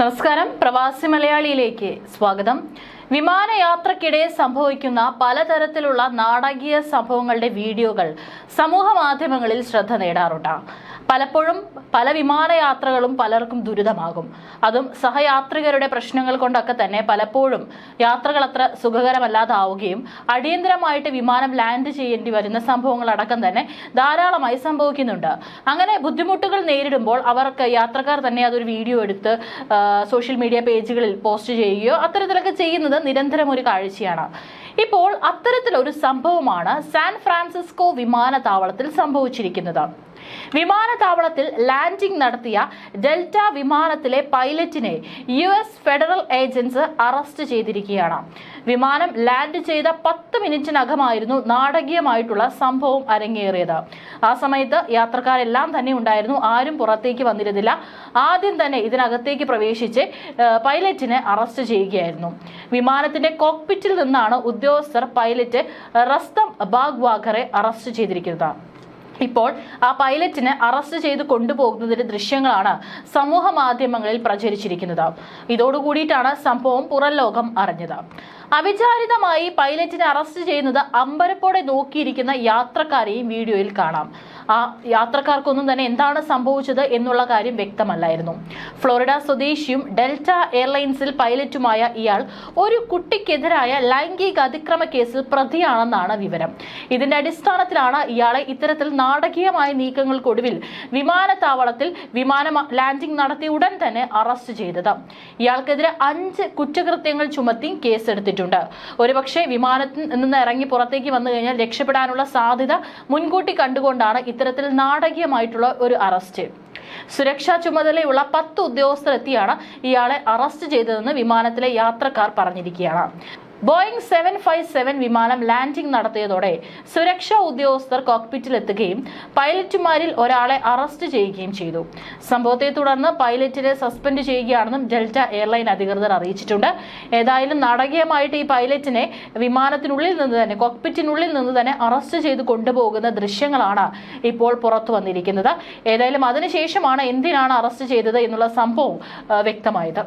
നമസ്കാരം. പ്രവാസി മലയാളിയിലേക്ക് സ്വാഗതം. വിമാനയാത്രക്കിടെ സംഭവിക്കുന്ന പലതരത്തിലുള്ള നാടകീയ സംഭവങ്ങളുടെ വീഡിയോകൾ സമൂഹ മാധ്യമങ്ങളിൽ ശ്രദ്ധ നേടാറുണ്ട്. പലപ്പോഴും പല വിമാനയാത്രകളും പലർക്കും ദുരിതമാകും. അതും സഹയാത്രികരുടെ പ്രശ്നങ്ങൾ കൊണ്ടൊക്കെ തന്നെ പലപ്പോഴും യാത്രകൾ അത്ര സുഖകരമല്ലാതാവുകയും അടിയന്തരമായിട്ട് വിമാനം ലാൻഡ് ചെയ്യേണ്ടി വരുന്ന സംഭവങ്ങളടക്കം തന്നെ ധാരാളമായി സംഭവിക്കുന്നുണ്ട്. അങ്ങനെ ബുദ്ധിമുട്ടുകൾ നേരിടുമ്പോൾ അവർക്ക് യാത്രക്കാർ തന്നെ അതൊരു വീഡിയോ എടുത്ത് സോഷ്യൽ മീഡിയ പേജുകളിൽ പോസ്റ്റ് ചെയ്യുകയോ അത്തരത്തിലൊക്കെ ചെയ്യുന്നത് നിരന്തരം ഒരു കാഴ്ചയാണ്. ഇപ്പോൾ അത്തരത്തിലൊരു സംഭവമാണ് സാൻ ഫ്രാൻസിസ്കോ വിമാനത്താവളത്തിൽ സംഭവിച്ചിരിക്കുന്നത്. വിമാനത്താവളത്തിൽ ലാൻഡിംഗ് നടത്തിയ ഡെൽറ്റ വിമാനത്തിലെ പൈലറ്റിനെ U S federal agents arrest ചെയ്തിരിക്കുകയാണ്. വിമാനം ലാൻഡ് ചെയ്ത പത്ത് മിനിറ്റിനകമായിരുന്നു നാടകീയമായിട്ടുള്ള സംഭവം അരങ്ങേറിയത്. ആ സമയത്ത് യാത്രക്കാരെല്ലാം തന്നെ ഉണ്ടായിരുന്നു. ആരും പുറത്തേക്ക് വന്നിരുന്നില്ല. ആദ്യം തന്നെ ഇതിനകത്തേക്ക് പ്രവേശിച്ച് പൈലറ്റിനെ അറസ്റ്റ് ചെയ്യുകയായിരുന്നു. വിമാനത്തിന്റെ കോക്പിറ്റിൽ നിന്നാണ് ഉദ്യോഗസ്ഥർ പൈലറ്റ് റസ്തം ബാഗ്വാഖറെ അറസ്റ്റ് ചെയ്തിരിക്കുന്നത്. ഇപ്പോൾ ആ പൈലറ്റിനെ അറസ്റ്റ് ചെയ്ത് കൊണ്ടുപോകുന്നതിന്റെ ദൃശ്യങ്ങളാണ് സമൂഹ മാധ്യമങ്ങളിൽ പ്രചരിച്ചിരിക്കുന്നത്. ഇതോടുകൂടിയിട്ടാണ് സംഭവം പുറം ലോകം അറിഞ്ഞത്. അവിചാരിതമായി പൈലറ്റിനെ അറസ്റ്റ് ചെയ്യുന്നത് അമ്പരപ്പോടെ നോക്കിയിരിക്കുന്ന യാത്രക്കാരെയും വീഡിയോയിൽ കാണാം. ആ യാത്രക്കാർക്കൊന്നും തന്നെ എന്താണ് സംഭവിച്ചത് എന്നുള്ള കാര്യം വ്യക്തമല്ലായിരുന്നു. ഫ്ലോറിഡ സ്വദേശിയും ഡെൽറ്റ എയർലൈൻസിൽ പൈലറ്റുമായ ഇയാൾ ഒരു കുട്ടിക്കെതിരായ ലൈംഗിക അതിക്രമ കേസിൽ പ്രതിയാണെന്നാണ് വിവരം. ഇതിന്റെ അടിസ്ഥാനത്തിലാണ് ഇയാളെ ഇത്തരത്തിൽ നാടകീയമായ നീക്കങ്ങൾക്കൊടുവിൽ വിമാനത്താവളത്തിൽ വിമാനം ലാൻഡിംഗ് നടത്തിയ ഉടൻ തന്നെ അറസ്റ്റ് ചെയ്തത്. ഇയാൾക്കെതിരെ അഞ്ച് കുറ്റകൃത്യങ്ങൾ ചുമത്തി കേസെടുത്തിട്ടുണ്ട്. ഒരുപക്ഷെ വിമാനത്തിൽ നിന്ന് ഇറങ്ങി പുറത്തേക്ക് വന്നു കഴിഞ്ഞാൽ രക്ഷപ്പെടാനുള്ള സാധ്യത മുൻകൂട്ടി കണ്ടുകൊണ്ടാണ് ഇത്തരത്തിൽ നാടകീയമായിട്ടുള്ള ഒരു അറസ്റ്റ്. സുരക്ഷാ ചുമതലയുള്ള പത്ത് ഉദ്യോഗസ്ഥരെത്തിയാണ് ഇയാളെ അറസ്റ്റ് ചെയ്തതെന്ന് വിമാനത്തിലെ യാത്രക്കാർ പറഞ്ഞിരിക്കുകയാണ്. ബോയിങ് സെവൻ ഫൈവ് സെവൻ വിമാനം ലാൻഡിംഗ് നടത്തിയതോടെ സുരക്ഷാ ഉദ്യോഗസ്ഥർ കോക്പിറ്റിൽ എത്തുകയും പൈലറ്റുമാരിൽ ഒരാളെ അറസ്റ്റ് ചെയ്യുകയും ചെയ്തു. സംഭവത്തെ തുടർന്ന് പൈലറ്റിനെ സസ്പെൻഡ് ചെയ്യുകയാണെന്നും ഡെൽറ്റ എയർലൈൻ അധികൃതർ അറിയിച്ചിട്ടുണ്ട്. ഏതായാലും നാടകീയമായിട്ട് ഈ പൈലറ്റിനെ വിമാനത്തിനുള്ളിൽ നിന്ന് തന്നെ കോക്പിറ്റിനുള്ളിൽ നിന്ന് തന്നെ അറസ്റ്റ് ചെയ്ത് കൊണ്ടുപോകുന്ന ദൃശ്യങ്ങളാണ് ഇപ്പോൾ പുറത്തു വന്നിരിക്കുന്നത്. ഏതായാലും അതിനുശേഷമാണ് എന്തിനാണ് അറസ്റ്റ് ചെയ്തത് എന്നുള്ള സംഭവം വ്യക്തമായത്.